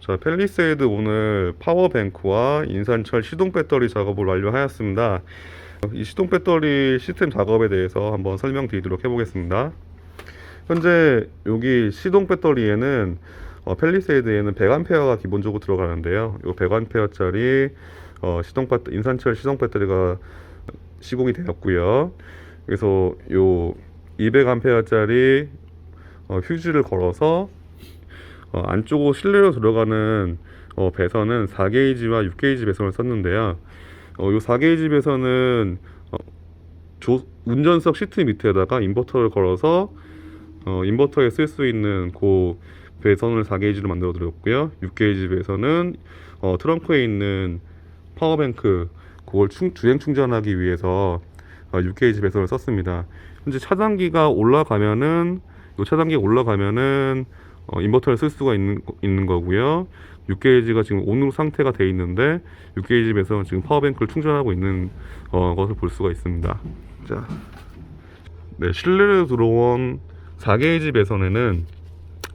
자, 펠리세이드 오늘 파워뱅크와 인산철 시동 배터리 작업을 완료하였습니다. 이 시동 배터리 시스템 작업에 대해서 한번 설명드리도록 해보겠습니다. 현재 여기 시동 배터리에는 어, 펠리세이드에는 100A가 기본적으로 들어가는데요. 이 100A짜리 어, 시동 배터 인산철 시동 배터리가 시공이 되었고요. 그래서 요 200A짜리 어, 휴지를 걸어서 어, 안쪽으로 실내로 들어가는 어, 배선은 4게이지와 6게이지 배선을 썼는데요. 어, 요 4게이지 배선은 어, 조, 운전석 시트 밑에다가 인버터를 걸어서 어, 인버터에 쓸 수 있는 그 배선을 4게이지로 만들어 드렸고요. 6게이지 배선은 어, 트렁크에 있는 파워뱅크 그걸 충, 주행 충전하기 위해서 어, 6게이지 배선을 썼습니다. 현재 차단기가 올라가면은 요 차단기가 올라가면은 어, 인버터를 쓸 수가 있는 있는 거고요. 6게이지가 지금 온으로 상태가 돼 있는데 6게이지 배선은 지금 파워뱅크를 충전하고 있는 어, 것을 볼 수가 있습니다. 자, 네 실내로 들어온 4게이지 배선에는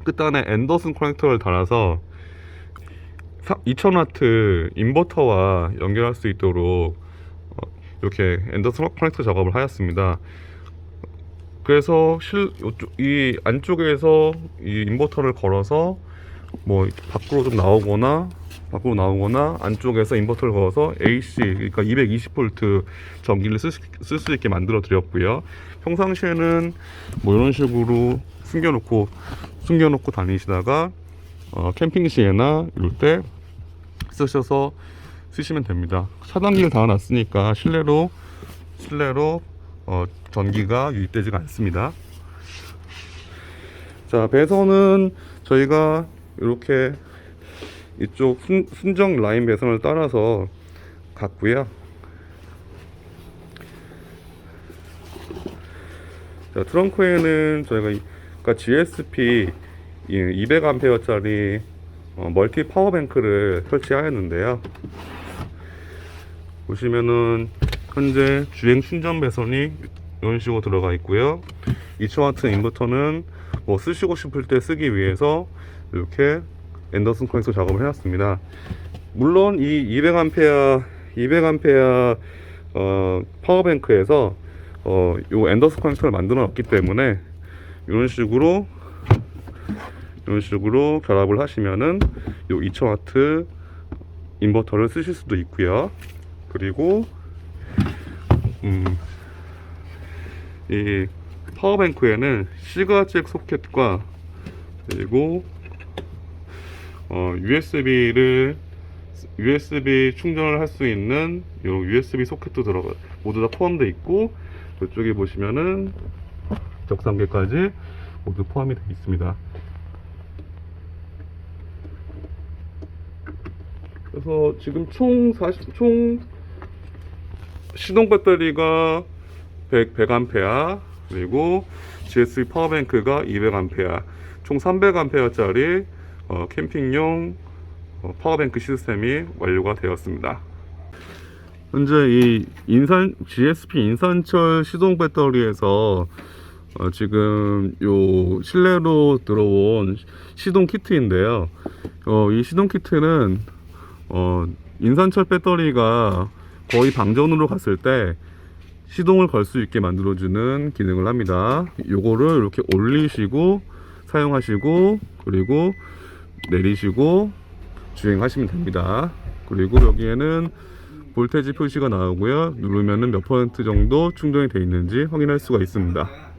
끝단에 앤더슨 커넥터를 달아서 2000W 인버터와 연결할 수 있도록 어, 이렇게 앤더슨 커넥터 작업을 하였습니다. 그래서 실, 요쪽, 이 안쪽에서 이 인버터를 걸어서 뭐 밖으로 좀 나오거나 밖으로 나오거나 안쪽에서 인버터를 걸어서 AC 그러니까 220V 전기를 쓸 수 있게 만들어 드렸고요. 평상시에는 뭐 이런 식으로 숨겨놓고 숨겨놓고 다니시다가 어, 캠핑 시에나 이럴 때 쓰셔서 쓰시면 됩니다. 차단기를 달아놨으니까 실내로 실내로 어, 전기가 유입되지가 않습니다. 자 배선은 저희가 이렇게 이쪽 순, 순정 라인 배선을 따라서 갔고요. 자 트렁크에는 저희가 이- 그러니까 GSP 200A짜리 어, 멀티 파워뱅크를 설치하였는데요. 보시면은 현재 주행 충전 배선이 이런 식으로 들어가 있고요. 2000W 인버터는 뭐 쓰시고 싶을 때 쓰기 위해서 이렇게 앤더슨 커넥터 작업을 해놨습니다. 물론 이 200A 200A 어, 파워뱅크에서 어, 요 앤더슨 커넥터를 만들어 놨기 때문에 이런 식으로 이런 식으로 결합을 하시면은 요 2000W 인버터를 쓰실 수도 있고요. 그리고 음, 이 파워뱅크에는 시가잭 소켓과 그리고 어, USB를 USB 충전을 할 수 있는 요 USB 소켓도 들어가 모두 다 포함되어 있고 이쪽에 보시면은 적상계까지 모두 포함이 되어 있습니다. 그래서 지금 총 40, 총 시동 배터리가 100, 100A 그리고 GSB 파워뱅크가 200A 총 300A짜리 어, 캠핑용 어, 파워뱅크 시스템이 완료가 되었습니다. 현재 이 인산 GSP 인산철 시동 배터리에서 어, 지금 요 실내로 들어온 시동 키트인데요. 어, 이 시동 키트는 어, 인산철 배터리가 거의 방전으로 갔을 때 시동을 걸 수 있게 만들어주는 기능을 합니다. 요거를 이렇게 올리시고 사용하시고 그리고 내리시고 주행하시면 됩니다. 그리고 여기에는 볼테지 표시가 나오고요. 누르면은 몇 퍼센트 정도 충전이 되어 있는지 확인할 수가 있습니다.